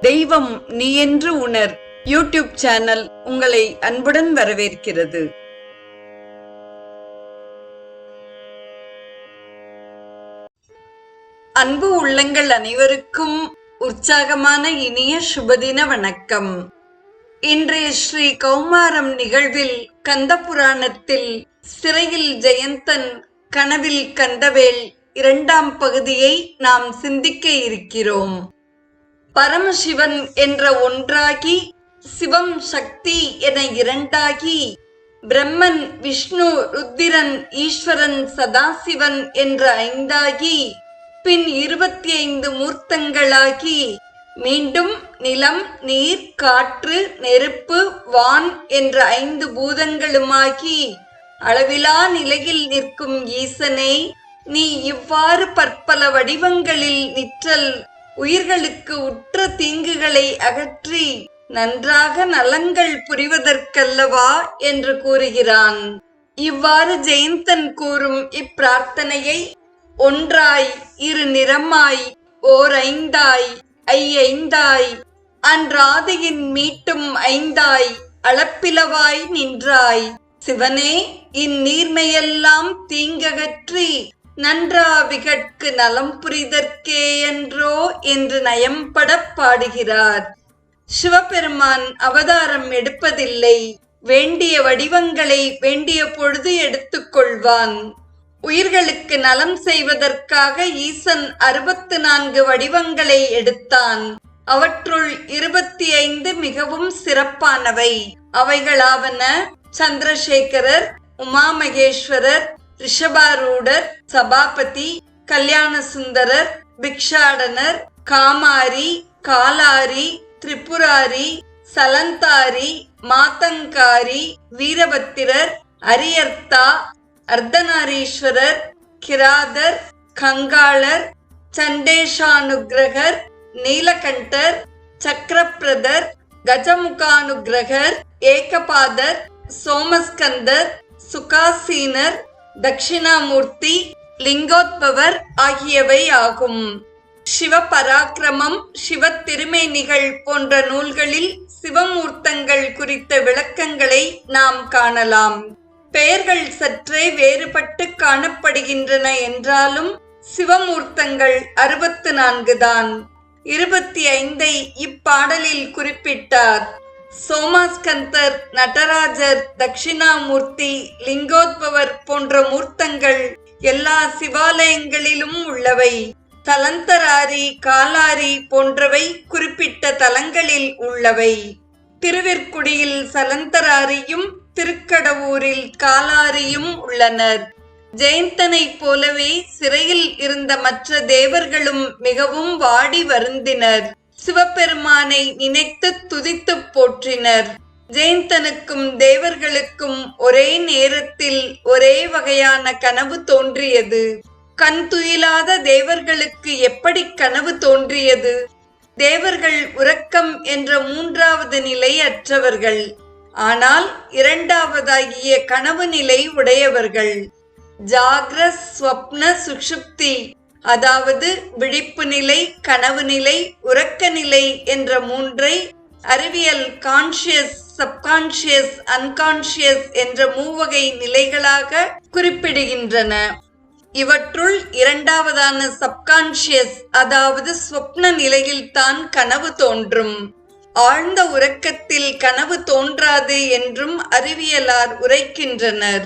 தெய்வம் நீ என்று உணர். யூடியூப் சேனல் உங்களை அன்புடன் வரவேற்கிறது. அன்பு உள்ளங்கள் அனைவருக்கும் உற்சாகமான இனிய சுபதின வணக்கம். இன்றைய ஸ்ரீ கௌமாரம் நிகழ்வில் கந்த புராணத்தில் சிறையில் ஜெயந்தன் கனவில் கந்தவேல் இரண்டாம் பகுதியை நாம் சிந்திக்க இருக்கிறோம். பரமசிவன் என்ற ஒன்றாகி சிவம் சக்தி என இரண்டாகி பிரம்மன் விஷ்ணு ருத்திரன் ஈஸ்வரன் சதாசிவன் என்ற ஐந்தாகி பின் இருபத்தி ஐந்து மூர்த்தங்களாகி மீண்டும் நிலம் நீர் காற்று நெருப்பு வான் என்ற ஐந்து பூதங்களுமாகி அளவிலா நிலையில் நிற்கும் ஈசனே நீ இவ்வாறு பற்பல வடிவங்களில் நிற்றல் உயிர்களுக்கு உற்ற தீங்குகளை அகற்றி நன்றாக நலங்கள் புரிவதற்கல்லவா என்று கூறுகிறான். இவ்வாறு ஜெயந்தன் கூறும் இப்பிரார்த்தனையை ஒன்றாய் இரு நிறமாய் ஓர் ஐந்தாய் ஐந்தாய் அன்றாதியின் மீட்டும் ஐந்தாய் அளப்பிலவாய் நின்றாய். சிவனே இந்நீர்மையெல்லாம் தீங்ககற்றி நன்றாவிகட்கு நலம் புரிதற்கே என்று நயம்படப் பாடுகிறார். சிவபெருமான் அவதாரம் எடுப்பதில்லை. வேண்டிய வடிவங்களை வேண்டிய பொழுது எடுத்துக்கொள்வான் உயிர்களுக்கு நலம் செய்வதற்காக ஈசன் அறுபத்து நான்கு வடிவங்களை எடுத்தான். அவற்றுள் இருபத்தி ஐந்து மிகவும் சிறப்பானவை. அவைகளாவன சந்திரசேகரர் உமாமகேஸ்வரர் ரிஷபாரூடர் சபாபதி கல்யாண சுந்தரர் பிக்ஷாடனர் காமாரி காலாரி திரிபுராரி சலந்தாரி மாத்தங்காரி வீரபத்திரர் அரியர்த்தா அர்த்தநாரீஸ்வரர் கிராதர் கங்காளர் சண்டேஷானுகிரகர் நீலகண்டர் சக்கரப்பிரதர் கஜமுகானுகிரகர் ஏகபாதர் சோமஸ்கந்தர் சுகாசீனர் தட்சிணாமூர்த்தி லிங்கோத்பவர் ஆகியவை ஆகும். சிவபராக்கிரமம் சிவ திருமேனிகள் போன்ற நூல்களில் சிவமூர்த்தங்கள் குறித்த விளக்கங்களை நாம் காணலாம். பெயர்கள் சற்றே வேறுபட்டு காணப்படுகின்றன என்றாலும் சிவமூர்த்தங்கள் அறுபத்து நான்கு தான். இருபத்தி ஐந்தை இப்பாடலில் குறிப்பிட்டார். சோமாஸ்கந்தர் நடராஜர் தட்சிணாமூர்த்தி லிங்கோத்பவர் போன்ற மூர்த்தங்கள் எல்லா சிவாலயங்களிலும் உள்ளவை. தலந்தராரி காலாரி போன்றவை குறிப்பிட்ட தலங்களில் உள்ளவை. திருவிற்குடியில் சலந்தராரியும் திருக்கடவூரில் காலாரியும் உள்ளனர். ஜெயந்தனைப் போலவே சிறையில் இருந்த மற்ற தேவர்களும் மிகவும் வாடி வருந்தினர். சிவபெருமானை நினைத்து துதித்து போற்றினர். ஜெயந்தனுக்கும் தேவர்களுக்கும் ஒரே நேரத்தில் ஒரே வகையான கனவு தோன்றியது. கண் துயிலாத தேவர்களுக்கு எப்படி கனவு தோன்றியது? தேவர்கள் உறக்கம் என்ற மூன்றாவது நிலை அற்றவர்கள். ஆனால் இரண்டாவதாகிய கனவு நிலை உடையவர்கள். ஜாகிர ஸ்வப்ன சுஷுப்தி அதாவது விழிப்பு நிலை கனவு நிலை உறக்க நிலை என்ற மூன்றை அறிவியல் கான்சியஸ் சப்கான்சியஸ் அன்கான்சியஸ் என்ற மூவகை நிலைகளாக குறிப்பிடுகின்றன. இவற்றுள் இரண்டாவதான சப்கான்சியஸ் அதாவது ஸ்வப்ன நிலையில்தான் கனவு தோன்றும். ஆழ்ந்த உறக்கத்தில் கனவு தோன்றாது என்றும் அறிவியலார் உரைக்கின்றனர்.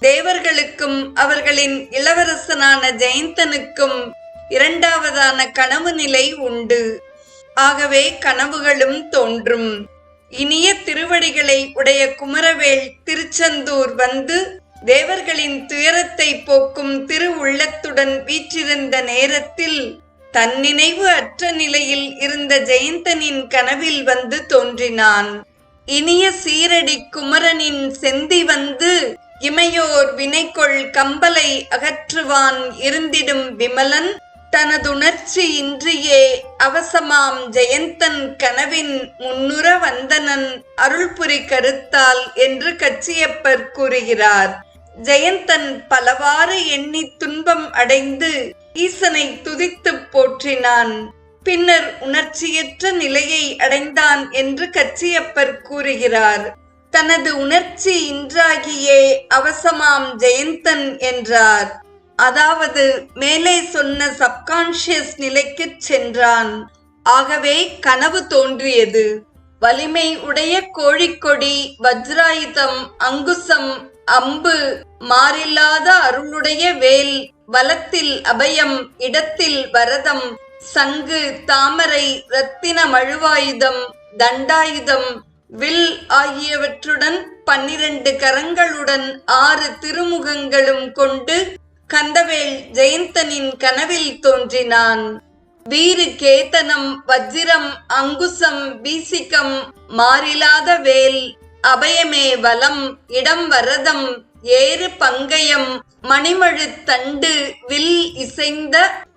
தேவர்களுக்கும் அவர்களின் இளவரசனான ஜெயந்தனுக்கும் இரண்டாவதான கனவு நிலை உண்டு. ஆகவே கனவுகளும் தோன்றும். இனிய திருவடிகளை உடைய குமரவேல் திருச்செந்தூர் வந்து தேவர்களின் துயரத்தை போக்கும் திரு உள்ளத்துடன் வீற்றிருந்த நேரத்தில் தன்னினைவு அற்ற நிலையில் இருந்த ஜெயந்தனின் கனவில் வந்து தோன்றினான். இனிய சீரடி குமரனின் செந்தி வந்து இமையோர் வினைக்கொள் கம்பலை அகற்றுவான் இருந்திடும் விமலன் தனதுணர்ச்சி இன்றியே அவசமாம் ஜெயந்தன் கனவின் முன்னுற வந்தனன் அருள்புரி கருத்தால் என்று கச்சியப்பர் கூறுகிறார். ஜெயந்தன் பலவாறு எண்ணி துன்பம் அடைந்து ஈசனை துதித்துப் போற்றினான். பின்னர் உணர்ச்சியற்ற நிலையை அடைந்தான் என்று கச்சியப்பர் கூறுகிறார். தனது உணர்ச்சி இன்றாகியே அவசமாம் ஜெயந்தன் என்றார். அதாவது மேலே சொன்ன சப்கான்ஷியஸ் நிலைக்கு சென்றான். ஆகவே கனவு தோன்றியது. வலிமை உடைய கோழிக்கொடி வஜ்ராயுதம் அங்குசம் அம்பு மாறில்லாத அருளுடைய வேல் வலத்தில் அபயம் இடத்தில் வரதம் சங்கு தாமரை ரத்தின மழுவாயுதம் தண்டாயுதம் வில் ஆகியவற்றுடன் பன்னிரண்டு கரங்களுடன் ஆறு திருமுகங்களும் கொண்டு கந்தவேல் ஜெயந்தனின் கனவில் தோன்றினான். வீறு கேத்தனம் வஜ்ரம் அங்குசம் வீசிகம் மாறிலாத வேல் அபயமே வலம் இடம் வரதம் ஏறு பங்கயம் மணிமழு தண்டு வில் இசைந்த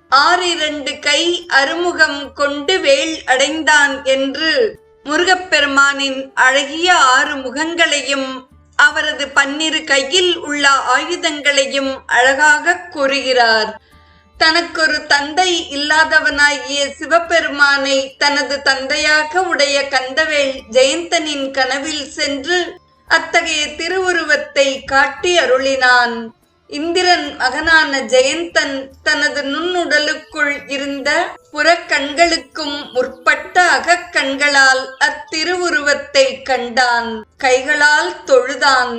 ஆறிரண்டு கை அருமுகம் கொண்டு வேள் அடைந்தான் என்று முருகப்பெருமானின் அழகிய ஆறு முகங்களையும் அவரது பன்னிரு கையில் உள்ள ஆயுதங்களையும் அழகாக கூறுகிறார். தனக்கொரு தந்தை இல்லாதவனாகிய சிவபெருமானை தனது தந்தையாக உடைய கந்தவேல் ஜெயந்தனின் கனவில் சென்று அத்தகைய திருவுருவத்தை காட்டி அருளினான். இந்திரன் மகனான ஜெயந்தன் தனது நுண்ணுடலுக்குள் இருந்த புறக்கண்களுக்கும் முற்பட்ட அகக்கண்களால் அத்திருவுருவத்தை கண்டான். கைகளால் தொழுதான்.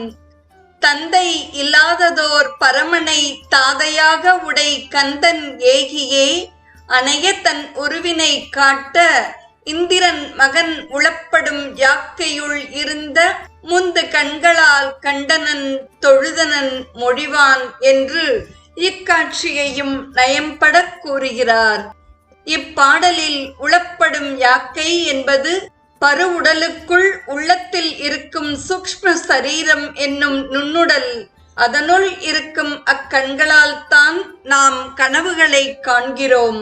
தந்தை இல்லாததோர் பரமனை தாதையாக உடை கந்தன் ஏகியே அணைய தன் உருவினை காட்ட இந்திரன் மகன் உளப்படும் யாக்கையுள் இருந்த முந்து கண்களால் கண்டனன் தொழுதனன் மொழிவான் என்று இக்காட்சியையும் நயம்படக் கூறுகிறார். இப்பாடலில் உளப்படும் யாக்கை என்பது பருவுடலுக்குள் உள்ளத்தில் இருக்கும் சூக்ஷ்ம சரீரம் என்னும் நுண்ணுடல் அதனுள் இருக்கும் அக்கண்களால் தான் நாம் கனவுகளை காண்கிறோம்.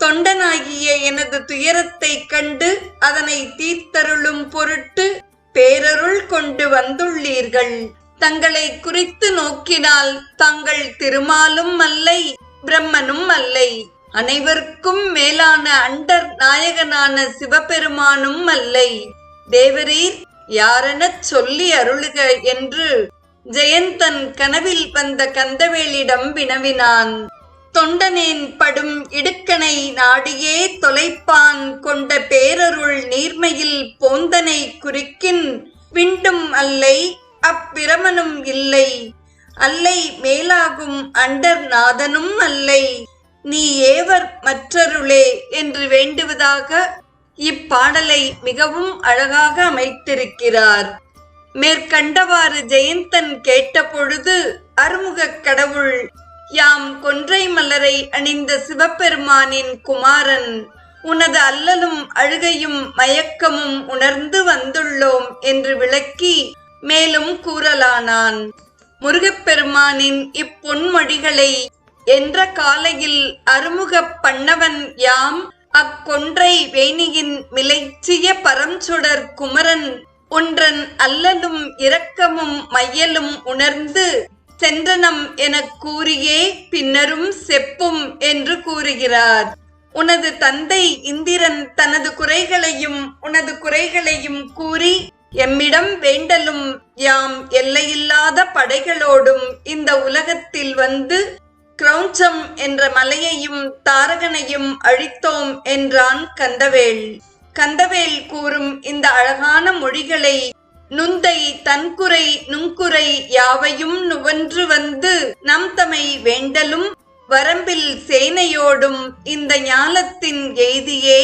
தொண்டனாகிய எனது துயரத்தை கண்டு அதனை தீர்த்தருளும் பொருட்டு பேரருள் கொண்டு வந்துள்ளீர்கள். தங்களை குறித்து நோக்கினால் தாங்கள் திருமாலும் அல்லை பிரம்மனும் அல்லை. அனைவருக்கும் மேலான அண்டர் நாயகனான சிவபெருமானும் அல்லை. தேவரீர் யாரெனச் சொல்லி அருளுக என்று ஜெயந்தன் கனவில் வந்த கந்தவேலிடம் வினவினான். தொண்டனேன் படும் இடுக்கனை நாடியே தொலைப்பான் கொண்ட பேரருள் நீர்மையில் போந்தனை குறிக்கின் விண்டும் அல்லை அப்பிரமனும் இல்லை. அல்லை மேலாகும் அண்டர் நாதனும் அல்லை. நீ ஏவர் மற்றருளே என்று வேண்டுவதாக இப்பாடலை மிகவும் அழகாக அமைத்திருக்கிறார். மேற்கண்டவாறு ஜெயந்தன் கேட்டபொழுது அருமுகக் கடவுள் யாம் கொன்றை மலரை அணிந்த சிவபெருமானின் குமாரன் உனது அல்லலும் அழுகையும் மயக்கமும் உணர்ந்து வந்துள்ளோம் என்று விளக்கி மேலும் கூறலானான். முருகப்பெருமானின் இப்பொன்மொழிகளை என்ற காலையில் அருமுகப் பண்ணவன் யாம்? அக்கொன்றை வேணியின் மிலைச்சிய பரம்சுடர் குமரன் ஒன்றன் அல்லலும் இரக்கமும் மையலும் உணர்ந்து சென்றனம் எனக் கூறியே பின்னரும் செப்பும் என்று கூறுகிறார். உனது தந்தை இந்திரன் தனது குறைகளையும் உனது குறைகளையும் கூறி எம்மிடம் வேண்டலும் யாம் எல்லையில்லாத படைகளோடும் இந்த உலகத்தில் வந்து கிரௌஞ்சம் என்ற மலையையும் தாரகனையும் அழித்தோம் என்றான் கந்தவேல். கந்தவேல் கூறும் இந்த அழகான மொழிகளை நுந்தை தன்குறை நுண்குறை யாவையும் நுவன்று வந்து நம் தமை வேண்டலும் வரம்பில் சேனையோடும் இந்த ஞாலத்தின் எய்தியே.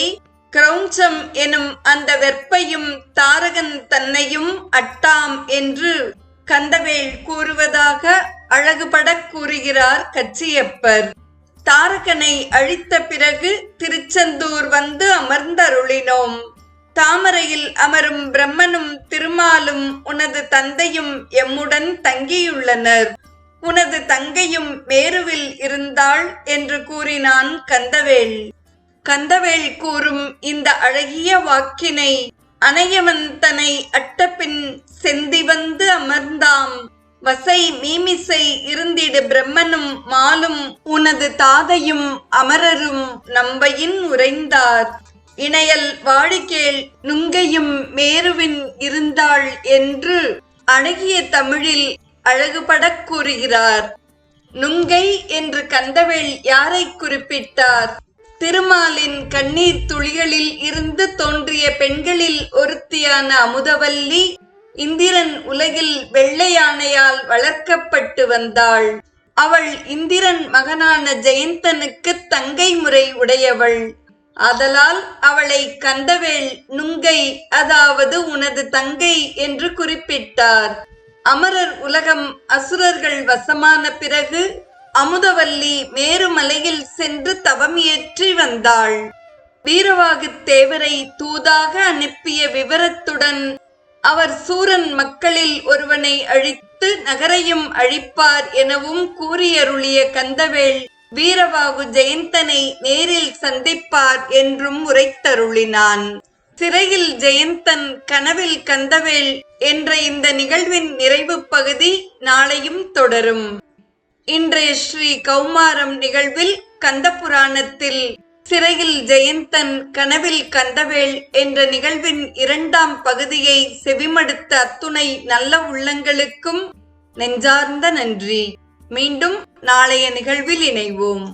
கிரௌஞ்சம் எனும் அந்த வெற்பையும் தாரகன் தன்னையும் அட்டாம் என்று கந்தவேல் கூறுவதாக அழகுபடக் கூறுகிறார் கச்சியப்பர். தாரகனை அழித்த பிறகு திருச்செந்தூர் வந்து அமர்ந்தருளினோம். தாமரையில் அமரும் பிரம்மனும் திருமாலும் உனது தந்தையும் எம்முடன் தங்கியுள்ளனர். உனது தங்கையும் மேருவில் இருந்தாள் என்று கூறினான் கந்தவேல். கந்தவேல் கூறும் இந்த அழகிய வாக்கினை அணையவன் தனை அட்டபின் செந்தி வந்து அமர்ந்தாம். வசை மீமிசை இருந்திடு பிரம்மனும் மாலும் உனது தாதையும் அமரரும் நம்பையின் உறைந்தார். இணையல் வாடிக்கேள் நுங்கையும் மேருவின் இருந்தாள் என்று அழகிய தமிழில் அழகுபடக் கூறுகிறார். நுங்கை என்று கந்தவேள் யாரை குறிப்பிட்டார்? திருமாலின் கண்ணீர் துளிகளில் இருந்து தோன்றிய பெண்களில் ஒருத்தியான அமுதவல்லி இந்திரன் உலகில் வெள்ளை யானையால் வளர்க்கப்பட்டு வந்தாள். அவள் இந்திரன் மகனான ஜெயந்தனுக்கு தங்கை முறை உடையவள். ஆதலால் அவளை கந்தவேள் நுங்கை அதாவது உனது தங்கை என்று குறிப்பிட்டார். அமரர் உலகம் அசுரர்கள் வசமான பிறகு அமுதவல்லி மேருமலையில் சென்று தவம் இயற்றி வந்தாள். வீரவாகு தேவரை தூதாக அனுப்பிய விவரத்துடன் அவர் சூரன் மக்களில் ஒருவனை அழித்து நகரையும் அழிப்பார் எனவும் கூறியருளிய கந்தவேள் வீரபாகு ஜெயந்தனை நேரில் சந்திப்பார் என்றும் உரைத்தருளினான். சிறையில் ஜெயந்தன் கனவில் கந்தவேல் என்ற இந்த நிகழ்வின் நிறைவு பகுதி நாளையும் தொடரும். இன்றைய ஸ்ரீ கௌமாரம் நிகழ்வில் கந்த புராணத்தில் சிறையில் ஜெயந்தன் கனவில் கந்தவேள் என்ற நிகழ்வின் இரண்டாம் பகுதியை செவிமடுத்த அத்துணை நல்ல உள்ளங்களுக்கும் நெஞ்சார்ந்த நன்றி. மீண்டும் நாளைய நிகழ்வில் இணைவோம்.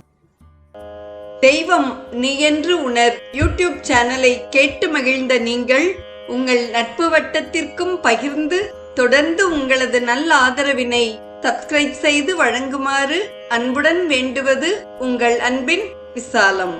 தெய்வம் நீ என்று உணர் யூடியூப் சேனலை கேட்டு மகிழ்ந்த நீங்கள் உங்கள் நட்பு வட்டத்திற்கும் பகிர்ந்து தொடர்ந்து உங்களது நல்ல ஆதரவினை சப்ஸ்கிரைப் செய்து வழங்குமாறு அன்புடன் வேண்டுவது உங்கள் அன்பின் விசாலம்.